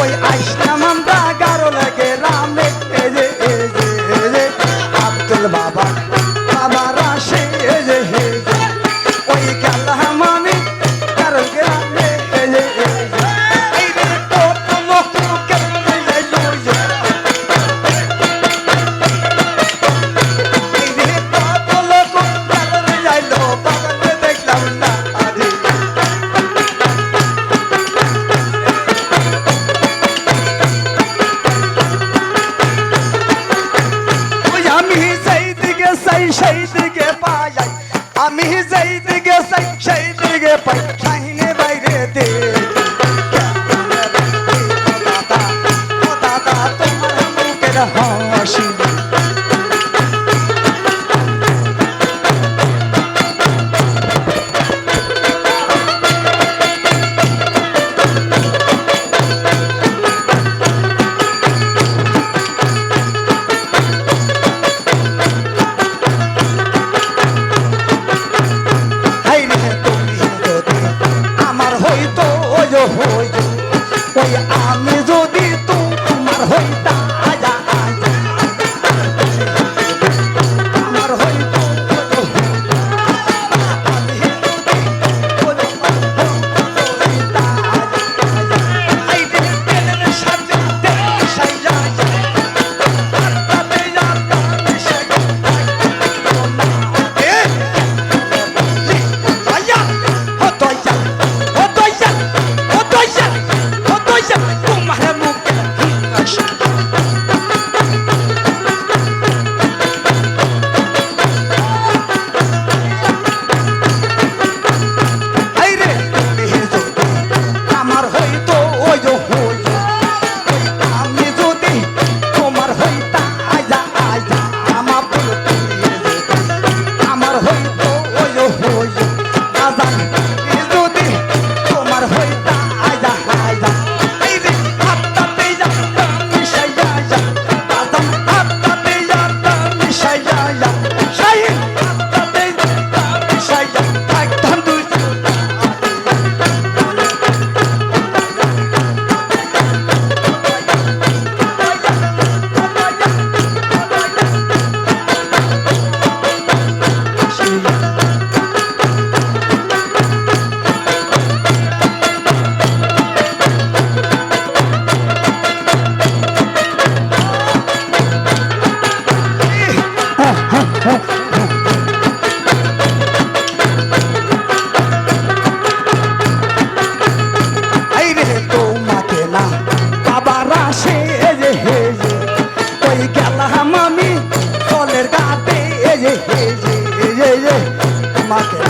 ওই আইসলাম সেই দিকে পাই আমি যেই দিকে চাই সেই দিকে পাই। শাহিনে বাইরে দে। দাদা, তোমার মুখের হাসি। আমি যদি তোমার হইতাম Ei, ei, matei.